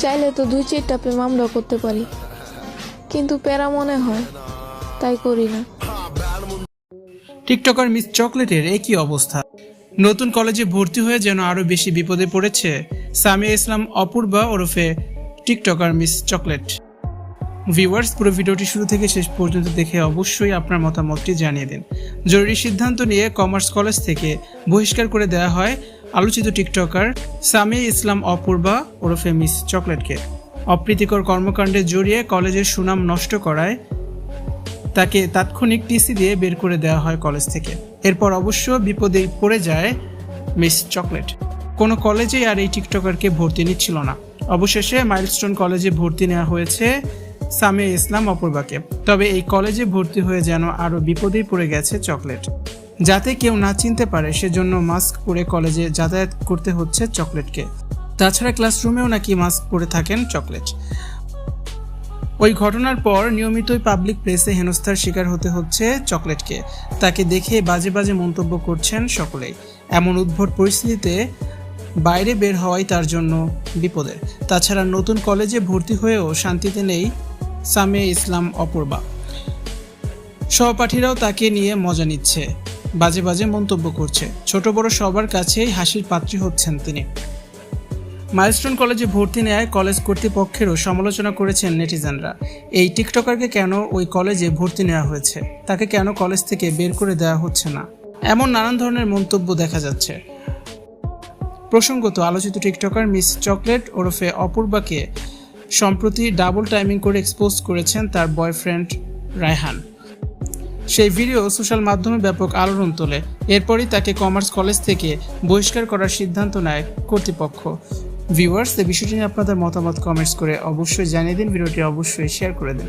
চাইলে তো দুই চারটা পে মামলা করতে পারি। কিন্তু প্যারা মনে হয়, তাই করি না। টিকটকার মিস চকলেটের একই অবস্থা। নতুন কলেজে ভর্তি হয়ে যেন আরও বেশি বিপদে পড়েছে সামিয়া ইসলাম অপূর্বা ওরফে টিকটকার মিস চকলেট। ভিউয়ার্স, পুরো ভিডিওটি শুরু থেকে শেষ পর্যন্ত দেখে অবশ্যই আপনার মতামতটি জানিয়ে দিন। জরুরি সিদ্ধান্ত নিয়ে কমার্স কলেজ থেকে বহিষ্কার করে দেওয়া হয় আলোচিত টিকটকার সামিয়া ইসলাম অপূর্বা ওরফে মিস চকলেটকে অপ্রীতিকর কর্মকাণ্ডে জড়িয়ে কলেজের সুনাম নষ্ট করায় তাকে তাৎক্ষণিক টিসি দিয়ে বের করে দেওয়া হয় কলেজ থেকে। এরপর অবশ্য বিপদে পড়ে যায় মিস চকলেট। কোনো কলেজেই আর এই টিকটকারকে ভর্তি নিচ্ছিল না। অবশেষে মাইলস্টোন কলেজে ভর্তি নেওয়া হয়েছে সামিয়া ইসলাম অপূর্বাকে। তবে এই কলেজে ভর্তি হয়ে যেন আরও বিপদেই পড়ে গেছে চকলেট। যাতে কেউ না চিনতে পারে, সেজন্য মাস্ক পরে কলেজে যাতায়াত করতে হচ্ছে চকলেটকে। তাছাড়া ক্লাসরুমেও নাকি মাস্ক পরে থাকেন চকলেট। ওই ঘটনার পর নিয়মিতই পাবলিক প্লেসে হেনস্থার শিকার হতে হচ্ছে চকলেটকে। তাকে দেখে বাজে বাজে মন্তব্য করছেন সকলেই। এমন উদ্ভট পরিস্থিতিতে বাইরে বের হওয়াই তার জন্য বিপদের। তাছাড়া নতুন কলেজে ভর্তি হয়েও শান্তিতে নেই সামে ইসলাম অপূর্বা। সহপাঠীরাও তাকে নিয়ে মজা নিচ্ছে। বাজে বাজে মন্তব্য করছে। ছোট বড় সবার কাছেই হাসির পাত্রী হচ্ছেন তিনি। মাইলস্টোন কলেজে ভর্তি নেয় কলেজ কর্তৃপক্ষেরও সমালোচনা করেছেন নেটিজেনরা। এই টিকটকারকে কেন ওই কলেজে ভর্তি নেওয়া হয়েছে? তাকে কেন কলেজ থেকে বের করে দেওয়া হচ্ছে না? এমন নানান ধরনের মন্তব্য দেখা যাচ্ছে। প্রসঙ্গত, আলোচিত টিকটকার মিস চকলেট ওরফে অপূর্বাকে সম্প্রতি ডাবল টাইমিং করে এক্সপোজ করেছেন তার বয়ফ্রেন্ড রায়হান। সেই ভিডিও সোশ্যাল মাধ্যমে ব্যাপক আলোড়ন তোলে। এরপরই তাকে কমার্স কলেজ থেকে বহিষ্কার করার সিদ্ধান্ত নেয় কর্তৃপক্ষ। ভিউয়ার্স এই বিষয়টি নিয়ে আপনাদের মতামত কমেন্টস করে অবশ্যই জানিয়ে দিন। ভিডিওটি অবশ্যই শেয়ার করে দিন।